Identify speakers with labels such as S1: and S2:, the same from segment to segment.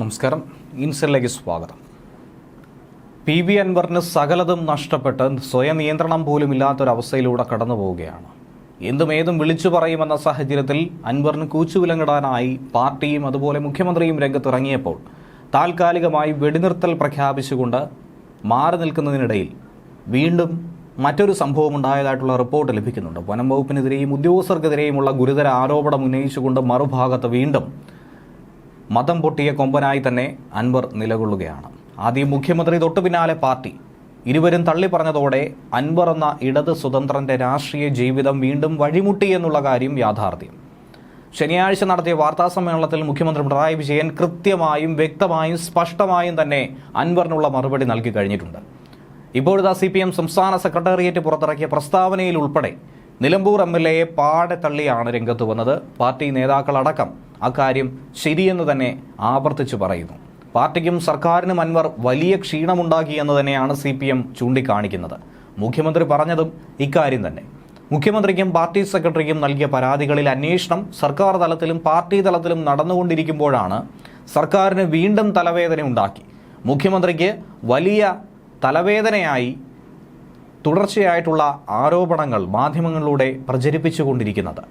S1: നമസ്കാരം. ഇൻസറിലേക്ക് സ്വാഗതം. P V അൻവറിന് സകലതും നഷ്ടപ്പെട്ട് സ്വയം നിയന്ത്രണം പോലും ഇല്ലാത്തൊരവസ്ഥയിലൂടെ കടന്നു പോവുകയാണ്. എന്തും ഏതും വിളിച്ചു പറയുമെന്ന സാഹചര്യത്തിൽ അൻവറിന് കൂച്ചുവിലങ്ങിടാനായി പാർട്ടിയും അതുപോലെ മുഖ്യമന്ത്രിയും രംഗത്തിറങ്ങിയപ്പോൾ താൽക്കാലികമായി വെടിനിർത്തൽ പ്രഖ്യാപിച്ചുകൊണ്ട് മാറി നിൽക്കുന്നതിനിടയിൽ വീണ്ടും മറ്റൊരു സംഭവം ഉണ്ടായതായിട്ടുള്ള റിപ്പോർട്ട് ലഭിക്കുന്നുണ്ട്. വനം വകുപ്പിനെതിരെയും ഉദ്യോഗസ്ഥർക്കെതിരെയുമുള്ള ഗുരുതര ആരോപണം ഉന്നയിച്ചുകൊണ്ട് മറുഭാഗത്ത് വീണ്ടും മതം പൊട്ടിയ കൊമ്പനായി തന്നെ അൻവർ നിലകൊള്ളുകയാണ്. ആദ്യം മുഖ്യമന്ത്രി തൊട്ടു പിന്നാലെ പാർട്ടി. ഇരുവരും തള്ളി പറഞ്ഞതോടെ അൻവർ എന്ന ഇടത് സ്വതന്ത്രന്റെ രാഷ്ട്രീയ ജീവിതം വീണ്ടും വഴിമുട്ടി എന്നുള്ള കാര്യം യാഥാർത്ഥ്യം. ശനിയാഴ്ച നടത്തിയ വാർത്താ സമ്മേളനത്തിൽ മുഖ്യമന്ത്രി പിണറായി വിജയൻ കൃത്യമായും വ്യക്തമായും സ്പഷ്ടമായും തന്നെ അൻവറിനുള്ള മറുപടി നൽകി കഴിഞ്ഞിട്ടുണ്ട്. ഇപ്പോഴത്തെ സി പി എം സംസ്ഥാന സെക്രട്ടേറിയറ്റ് പുറത്തിറക്കിയ പ്രസ്താവനയിൽ ഉൾപ്പെടെ നിലമ്പൂർ എം എൽ എയെ പാടെ തള്ളിയാണ് രംഗത്ത് വന്നത്. പാർട്ടി നേതാക്കളടക്കം അക്കാര്യം ശരിയെന്ന് തന്നെ ആവർത്തിച്ചു പറയുന്നു. പാർട്ടിക്കും സർക്കാരിനും അൻവർ വലിയ ക്ഷീണമുണ്ടാക്കി എന്ന് തന്നെയാണ് സി പി എം ചൂണ്ടിക്കാണിക്കുന്നത്. മുഖ്യമന്ത്രി പറഞ്ഞതും ഇക്കാര്യം തന്നെ. മുഖ്യമന്ത്രിക്കും പാർട്ടി സെക്രട്ടറിക്കും നൽകിയ പരാതികളിൽ അന്വേഷണം സർക്കാർ തലത്തിലും പാർട്ടി തലത്തിലും നടന്നുകൊണ്ടിരിക്കുമ്പോഴാണ് സർക്കാരിന് വീണ്ടും തലവേദന ഉണ്ടാക്കി. മുഖ്യമന്ത്രിക്ക് വലിയ തലവേദനയായി തുടർച്ചയായിട്ടുള്ള ആരോപണങ്ങൾ മാധ്യമങ്ങളിലൂടെ പ്രചരിപ്പിച്ചുകൊണ്ടിരിക്കുന്നത്.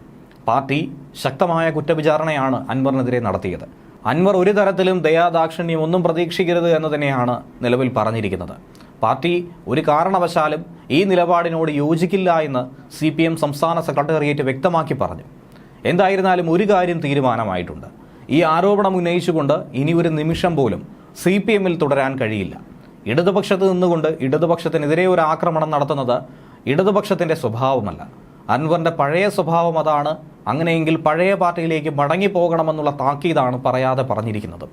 S1: പാർട്ടി ശക്തമായ കുറ്റവിചാരണയാണ് അൻവറിനെതിരെ നടത്തിയത്. അൻവർ ഒരു തരത്തിലും ദയാദാക്ഷിണ്യം ഒന്നും പ്രതീക്ഷിക്കരുത് എന്ന് തന്നെയാണ് നിലവിൽ പറഞ്ഞിരിക്കുന്നത്. പാർട്ടി ഒരു കാരണവശാലും ഈ നിലപാടിനോട് യോജിക്കില്ല എന്ന് സി പി എം സംസ്ഥാന സെക്രട്ടേറിയറ്റ് വ്യക്തമാക്കി പറഞ്ഞു. എന്തായിരുന്നാലും ഒരു കാര്യം തീരുമാനമായിട്ടുണ്ട്. ഈ ആരോപണം ഉന്നയിച്ചുകൊണ്ട് ഇനി ഒരു നിമിഷം പോലും സി പി എമ്മിൽ തുടരാൻ കഴിയില്ല. ഇടതുപക്ഷത്ത് നിന്നുകൊണ്ട് ഇടതുപക്ഷത്തിനെതിരെ ഒരു ആക്രമണം നടത്തുന്നത് ഇടതുപക്ഷത്തിന്റെ സ്വഭാവമല്ല. അൻവറിന്റെ പഴയ സ്വഭാവം അതാണ്. അങ്ങനെയെങ്കിൽ പഴയ പാർട്ടിയിലേക്ക് മടങ്ങിപ്പോകണമെന്നുള്ള താക്കീതാണ് പറയാതെ പറഞ്ഞിരിക്കുന്നത്.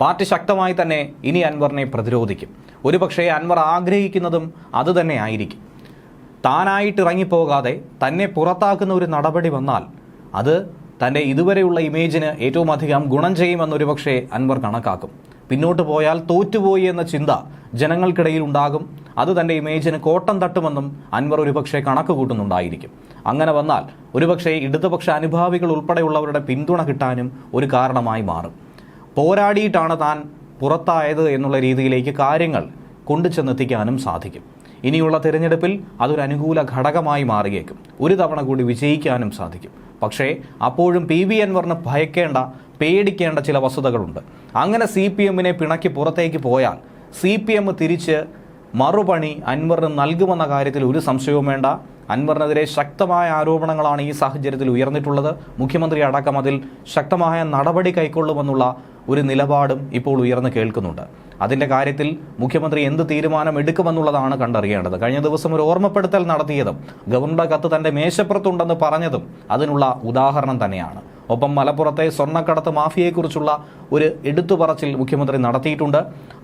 S1: പാർട്ടി ശക്തമായി തന്നെ ഇനി അൻവറിനെ പ്രതിരോധിക്കും. ഒരുപക്ഷെ അൻവർ ആഗ്രഹിക്കുന്നതും അതുതന്നെ ആയിരിക്കും. താനായിട്ട് ഇറങ്ങിപ്പോകാതെ തന്നെ പുറത്താക്കുന്ന ഒരു നടപടി വന്നാൽ അത് തന്റെ ഇതുവരെയുള്ള ഇമേജിന് ഏറ്റവും അധികം ഗുണം ചെയ്യുമെന്നൊരു പക്ഷേ അൻവർ കണക്കാക്കും. പിന്നോട്ട് പോയാൽ തോറ്റുപോയി എന്ന ചിന്ത ജനങ്ങൾക്കിടയിൽ ഉണ്ടാകും. അത് തന്റെ ഇമേജിന് കോട്ടം തട്ടുമെന്നും അൻവർ ഒരുപക്ഷെ കണക്ക് കൂട്ടുന്നുണ്ടായിരിക്കും. അങ്ങനെ വന്നാൽ ഒരുപക്ഷെ ഇടതുപക്ഷ അനുഭാവികൾ ഉൾപ്പെടെയുള്ളവരുടെ പിന്തുണ കിട്ടാനും ഒരു കാരണമായി മാറും. പോരാടിയിട്ടാണ് താൻ പുറത്തായത് എന്നുള്ള രീതിയിലേക്ക് കാര്യങ്ങൾ കൊണ്ടുചെന്നെത്തിക്കാനും സാധിക്കും. ഇനിയുള്ള തിരഞ്ഞെടുപ്പിൽ അതൊരു അനുകൂല ഘടകമായി മാറിയേക്കും. ഒരു തവണ കൂടി വിജയിക്കാനും സാധിക്കും. പക്ഷേ അപ്പോഴും പി വി അൻവറിന് ഭയക്കേണ്ട പേടിക്കേണ്ട ചില വസ്തുതകളുണ്ട്. അങ്ങനെ സി പി എമ്മിനെ പിണക്കി പുറത്തേക്ക് പോയാൽ സി പി എം തിരിച്ച് മറുപണി അൻവറിന് നൽകുമെന്ന കാര്യത്തിൽ ഒരു സംശയവും വേണ്ട. അൻവറിനെതിരെ ശക്തമായ ആരോപണങ്ങളാണ് ഈ സാഹചര്യത്തിൽ ഉയർന്നിട്ടുള്ളത്. മുഖ്യമന്ത്രി അടക്കം അതിൽ ശക്തമായ നടപടി കൈക്കൊള്ളുമെന്നുള്ള ഒരു നിലപാടും ഇപ്പോൾ ഉയർന്നു കേൾക്കുന്നുണ്ട്. അതിന്റെ കാര്യത്തിൽ മുഖ്യമന്ത്രി എന്ത് തീരുമാനം എടുക്കുമെന്നുള്ളതാണ് കണ്ടറിയേണ്ടത്. കഴിഞ്ഞ ദിവസം ഒരു ഓർമ്മപ്പെടുത്തൽ നടത്തിയതും ഗവർണറുടെ കത്ത് തന്റെ മേശപ്പുറത്തുണ്ടെന്ന് പറഞ്ഞതും അതിനുള്ള ഉദാഹരണം തന്നെയാണ്. ഒപ്പം മലപ്പുറത്തെ സ്വർണക്കടത്ത് മാഫിയയെക്കുറിച്ചുള്ള ഒരു എടുത്തുപറച്ചിൽ മുഖ്യമന്ത്രി നടത്തിയിട്ടുണ്ട്.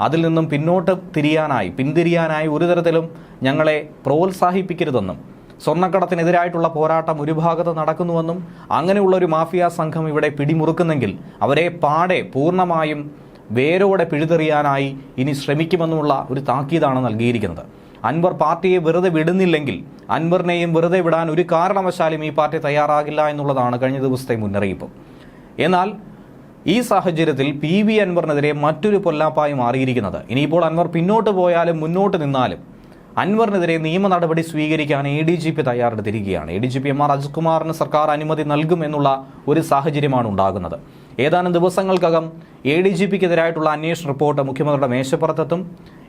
S1: അതിൽ നിന്നും പിന്നോട്ട് തിരിയാനായി പിന്തിരിയാനായി ഒരു തരത്തിലും ഞങ്ങളെ പ്രോത്സാഹിപ്പിക്കരുതെന്നും സ്വർണക്കടത്തിനെതിരായിട്ടുള്ള പോരാട്ടം ഒരു ഭാഗത്ത് നടക്കുന്നുവെന്നും അങ്ങനെയുള്ള ഒരു മാഫിയ സംഘം ഇവിടെ പിടിമുറുക്കുന്നെങ്കിൽ അവരെ പാടെ പൂർണമായും വേരോടെ പിഴുതെറിയാനായി ഇനി ശ്രമിക്കുമെന്നുള്ള ഒരു താക്കീതാണ് നൽകിയിരിക്കുന്നത്. അൻവർ പാർട്ടിയെ വെറുതെ വിടുന്നില്ലെങ്കിൽ അൻവറിനെയും വെറുതെ വിടാൻ ഒരു കാരണവശാലും ഈ പാർട്ടി തയ്യാറാകില്ല എന്നുള്ളതാണ് കഴിഞ്ഞ ദിവസത്തെ മുന്നറിയിപ്പ്. എന്നാൽ ഈ സാഹചര്യത്തിൽ പി വി അൻവറിനെതിരെ മറ്റൊരു പൊല്ലാപ്പായി മാറിയിരിക്കുന്നത്. ഇനിയിപ്പോൾ അൻവർ പിന്നോട്ട് പോയാലും മുന്നോട്ട് നിന്നാലും അൻവറിനെതിരെ നിയമ നടപടി സ്വീകരിക്കാൻ A D G P തയ്യാറെടുത്തിരിക്കുകയാണ്. A D G P M R അജിത്കുമാറിന് സർക്കാർ അനുമതി നൽകും എന്നുള്ള ഒരു സാഹചര്യമാണ് ഉണ്ടാകുന്നത്. ഏതാനും ദിവസങ്ങൾക്കകം എ ഡി ജി പിക്കെതിരായിട്ടുള്ള അന്വേഷണ റിപ്പോർട്ട് മുഖ്യമന്ത്രിയുടെ മേശപ്പുറത്തെത്തും.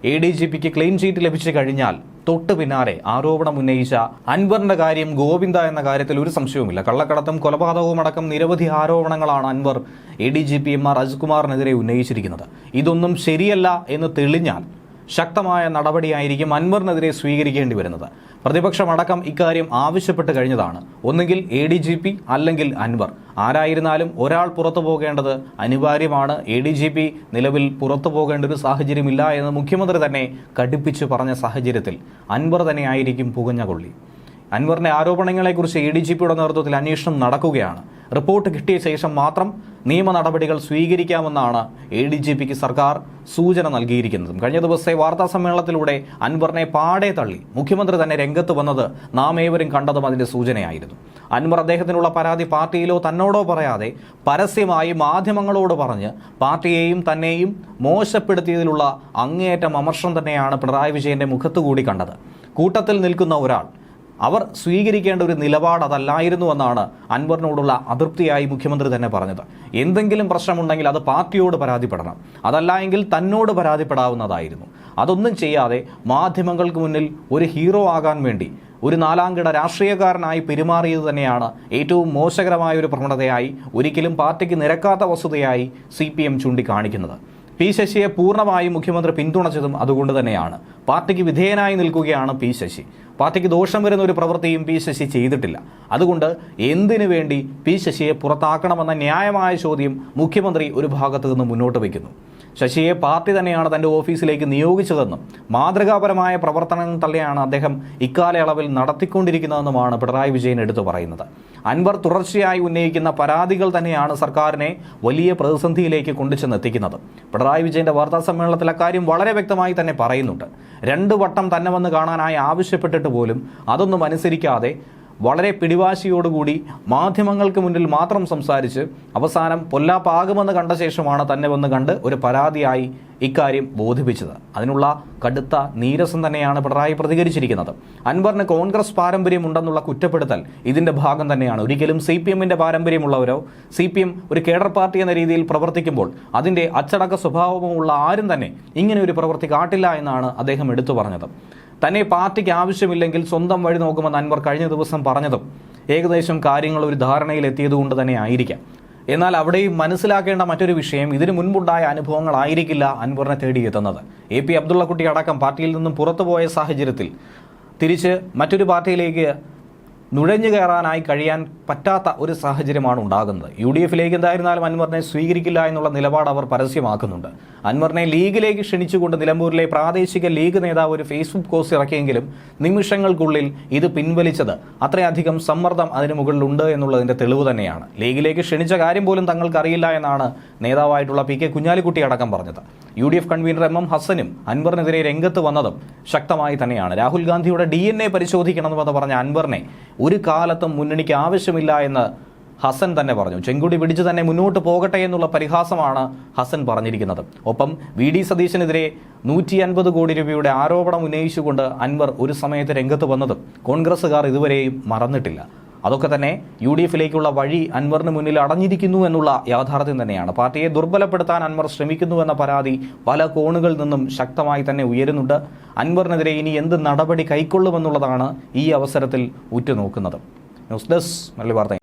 S1: എ ഡി ജി പിക്ക് ക്ലീൻ ചീറ്റ് ലഭിച്ചു കഴിഞ്ഞാൽ തൊട്ടു പിന്നാലെ ആരോപണം ഉന്നയിച്ച അൻവറിന്റെ കാര്യം ഗോവിന്ദ എന്ന കാര്യത്തിൽ ഒരു സംശയവുമില്ല. കള്ളക്കടത്തും കൊലപാതകവും അടക്കം നിരവധി ആരോപണങ്ങളാണ് Anwar A D G P M R അജ്കുമാറിനെതിരെ ഉന്നയിച്ചിരിക്കുന്നത്. ഇതൊന്നും ശരിയല്ല എന്ന് തെളിഞ്ഞാൽ ശക്തമായ നടപടിയായിരിക്കും അൻവറിനെതിരെ സ്വീകരിക്കേണ്ടി വരുന്നത്. പ്രതിപക്ഷമടക്കം ഇക്കാര്യം ആവശ്യപ്പെട്ട് കഴിഞ്ഞതാണ്. ഒന്നുകിൽ എ അല്ലെങ്കിൽ അൻവർ. ആരായിരുന്നാലും ഒരാൾ പുറത്തു പോകേണ്ടത് അനിവാര്യമാണ്. എ ഡി ജി പി നിലവിൽ പുറത്തു പോകേണ്ട ഒരു സാഹചര്യമില്ല എന്ന് മുഖ്യമന്ത്രി തന്നെ കടുപ്പിച്ചു പറഞ്ഞ സാഹചര്യത്തിൽ. അൻവർ തന്നെയായിരിക്കും പുകഞ്ഞ കൊള്ളി. അൻവറിന്റെ ആരോപണങ്ങളെക്കുറിച്ച് എ ഡി ജി പിയുടെ നേതൃത്വത്തിൽ അന്വേഷണം നടക്കുകയാണ്. റിപ്പോർട്ട് കിട്ടിയ ശേഷം മാത്രം നിയമ നടപടികൾ സ്വീകരിക്കാമെന്നാണ് എ ഡി ജി പിക്ക് സർക്കാർ സൂചന നൽകിയിരിക്കുന്നത്. കഴിഞ്ഞ ദിവസത്തെ വാർത്താ സമ്മേളനത്തിലൂടെ അൻവറിനെ പാടെ തള്ളി. മുഖ്യമന്ത്രി തന്നെ രംഗത്ത് വന്നത് നാം ഏവരും കണ്ടതും അതിന്റെ സൂചനയായിരുന്നു. അൻവർ അദ്ദേഹത്തിനുള്ള പരാതി പാർട്ടിയിലോ തന്നോടോ പറയാതെ പരസ്യമായി മാധ്യമങ്ങളോട് പറഞ്ഞ് പാർട്ടിയെയും തന്നെയും മോശപ്പെടുത്തിയതിലുള്ള അങ്ങേയറ്റം അമർഷം തന്നെയാണ് പിണറായി വിജയന്റെ മുഖത്തുകൂടി കണ്ടത്. കൂട്ടത്തിൽ നിൽക്കുന്ന ഒരാൾ അവർ സ്വീകരിക്കേണ്ട ഒരു നിലപാട് അതല്ലായിരുന്നു എന്നാണ് അൻവറിനോടുള്ള അതൃപ്തിയായി മുഖ്യമന്ത്രി തന്നെ പറഞ്ഞത്. എന്തെങ്കിലും പ്രശ്നമുണ്ടെങ്കിൽ അത് പാർട്ടിയോട് പരാതിപ്പെടണം. അതല്ല എങ്കിൽ തന്നോട് പരാതിപ്പെടാവുന്നതായിരുന്നു. അതൊന്നും ചെയ്യാതെ മാധ്യമങ്ങൾക്ക് മുന്നിൽ ഒരു ഹീറോ ആകാൻ വേണ്ടി ഒരു നാലാംകിട രാഷ്ട്രീയക്കാരനായി പെരുമാറിയത് തന്നെയാണ് ഏറ്റവും മോശകരമായ ഒരു പ്രവണതയായി ഒരിക്കലും പാർട്ടിക്ക് നിരക്കാത്ത വസ്തുതയായി സി പി എം ചൂണ്ടിക്കാണിക്കുന്നത്. പി ശശിയെ പൂർണമായും മുഖ്യമന്ത്രി പിന്തുണച്ചതും അതുകൊണ്ട് തന്നെയാണ്. പാർട്ടിക്ക് വിധേയനായി നിൽക്കുകയാണ് പി ശശി. പാർട്ടിക്ക് ദോഷം വരുന്ന ഒരു പ്രവൃത്തിയും പി ശശി ചെയ്തിട്ടില്ല. അതുകൊണ്ട് എന്തിനു വേണ്ടി പി ശശിയെ പുറത്താക്കണമെന്ന ന്യായമായ ചോദ്യം മുഖ്യമന്ത്രി ഒരു ഭാഗത്തു നിന്ന് മുന്നോട്ട് വയ്ക്കുന്നു. ശശിയെ പാർട്ടി തന്നെയാണ് തന്റെ ഓഫീസിലേക്ക് നിയോഗിച്ചതെന്നും മാതൃകാപരമായ പ്രവർത്തനങ്ങൾ തള്ളിയാണ് അദ്ദേഹം ഇക്കാലയളവിൽ നടത്തിക്കൊണ്ടിരിക്കുന്നതെന്നുമാണ് പിണറായി വിജയൻ എടുത്തു പറയുന്നത്. അൻവർ തുടർച്ചയായി ഉന്നയിക്കുന്ന പരാതികൾ തന്നെയാണ് സർക്കാരിനെ വലിയ പ്രതിസന്ധിയിലേക്ക് കൊണ്ടുചെന്നെത്തിക്കുന്നത്. പിണറായി വിജയന്റെ വാർത്താ സമ്മേളനത്തിൽ അക്കാര്യം വളരെ വ്യക്തമായി തന്നെ പറയുന്നുണ്ട്. രണ്ട് വട്ടം തന്നെ വന്ന് കാണാനായി ആവശ്യപ്പെട്ടിട്ട് പോലും അതൊന്നും അനുസരിക്കാതെ വളരെ പിടിവാശിയോടുകൂടി മാധ്യമങ്ങൾക്ക് മുന്നിൽ മാത്രം സംസാരിച്ച് അവസാനം പൊല്ലാപ്പാകുമെന്ന് കണ്ട ശേഷമാണ് തന്നെ വന്ന് കണ്ട് ഒരു പരാതിയായി ഇക്കാര്യം ബോധിപ്പിച്ചത്. അതിനുള്ള കടുത്ത നീരസം തന്നെയാണ് പിണറായി പ്രതികരിച്ചിരിക്കുന്നത്. അൻവറിന് കോൺഗ്രസ് പാരമ്പര്യമുണ്ടെന്നുള്ള കുറ്റപ്പെടുത്തൽ ഇതിന്റെ ഭാഗം തന്നെയാണ്. ഒരിക്കലും സി പി എമ്മിന്റെ പാരമ്പര്യമുള്ളവരോ സി പി എം ഒരു കേഡർ പാർട്ടി എന്ന രീതിയിൽ പ്രവർത്തിക്കുമ്പോൾ അതിന്റെ അച്ചടക്ക സ്വഭാവമുള്ള ആരും തന്നെ ഇങ്ങനെ ഒരു പ്രവൃത്തി കാട്ടില്ല എന്നാണ് അദ്ദേഹം എടുത്തു പറഞ്ഞത്. തന്നെ പാർട്ടിക്ക് ആവശ്യമില്ലെങ്കിൽ സ്വന്തം വഴി നോക്കുമെന്ന് അൻവർ കഴിഞ്ഞ ദിവസം പറഞ്ഞതും ഏകദേശം കാര്യങ്ങൾ ഒരു ധാരണയിൽ എത്തിയതുകൊണ്ട് തന്നെ ആയിരിക്കാം. എന്നാൽ അവിടെയും മനസ്സിലാക്കേണ്ട മറ്റൊരു വിഷയം ഇതിനു മുൻപുണ്ടായ അനുഭവങ്ങളായിരിക്കില്ല അൻവറിനെ തേടിയെത്തുന്നത്. എ പി അബ്ദുള്ളക്കുട്ടി അടക്കം പാർട്ടിയിൽ നിന്നും പുറത്തുപോയ സാഹചര്യത്തിൽ തിരിച്ച് മറ്റൊരു പാർട്ടിയിലേക്ക് നുഴഞ്ഞു കയറാനായി കഴിയാൻ പറ്റാത്ത ഒരു സാഹചര്യമാണ് ഉണ്ടാകുന്നത്. യു ഡി എഫിലേക്ക് എന്തായിരുന്നാലും അൻവറിനെ സ്വീകരിക്കില്ല എന്നുള്ള നിലപാട് അവർ പരസ്യമാക്കുന്നുണ്ട്. അൻവറിനെ ലീഗിലേക്ക് ക്ഷണിച്ചുകൊണ്ട് നിലമ്പൂരിലെ പ്രാദേശിക ലീഗ് നേതാവ് ഒരു ഫേസ്ബുക്ക് പോസ്റ്റ് ഇറക്കിയെങ്കിലും നിമിഷങ്ങൾക്കുള്ളിൽ ഇത് പിൻവലിച്ചത് അത്രയധികം സമ്മർദ്ദം അതിന് മുകളിലുണ്ട് എന്നുള്ളതിന്റെ തെളിവ് തന്നെയാണ്. ലീഗിലേക്ക് ക്ഷണിച്ച കാര്യം പോലും തങ്ങൾക്കറിയില്ല എന്നാണ് നേതാവായിട്ടുള്ള പി കെ കുഞ്ഞാലിക്കുട്ടി അടക്കം പറഞ്ഞത്. U D F convener M M ഹസനും അൻവറിനെതിരെ രംഗത്ത് വന്നതും ശക്തമായി തന്നെയാണ്. രാഹുൽ ഗാന്ധിയുടെ ഡി എൻ എ പരിശോധിക്കണമെന്ന് പറഞ്ഞ അൻവറിനെ ഒരു കാലത്തും മുന്നണിക്ക് ആവശ്യമില്ല എന്ന് ഹസൻ തന്നെ പറഞ്ഞു. ചെങ്കുടി പിടിച്ച് തന്നെ മുന്നോട്ട് പോകട്ടെ എന്നുള്ള പരിഹാസമാണ് ഹസൻ പറഞ്ഞിരിക്കുന്നത്. ഒപ്പം വി ഡി സതീശനെതിരെ നൂറ്റി അൻപത് കോടി രൂപയുടെ ആരോപണം ഉന്നയിച്ചുകൊണ്ട് അൻവർ ഒരു സമയത്ത് രംഗത്ത് വന്നതും കോൺഗ്രസ്സുകാർ ഇതുവരെയും മറന്നിട്ടില്ല. അതൊക്കെ തന്നെ യു ഡി എഫിലേക്കുള്ള വഴി അൻവറിന് മുന്നിൽ അടഞ്ഞിരിക്കുന്നു എന്നുള്ള യാഥാർത്ഥ്യം തന്നെയാണ്. പാർട്ടിയെ ദുർബലപ്പെടുത്താൻ അൻവർ ശ്രമിക്കുന്നു എന്ന പരാതി പല കോണുകളിൽ നിന്നും ശക്തമായി തന്നെ ഉയരുന്നുണ്ട്. അൻവറിനെതിരെ ഇനി എന്ത് നടപടി കൈക്കൊള്ളുമെന്നുള്ളതാണ് ഈ അവസരത്തിൽ ഉറ്റുനോക്കുന്നത്. ന്യൂസ് ഡെസ്ക് മല്ലി വാർത്ത.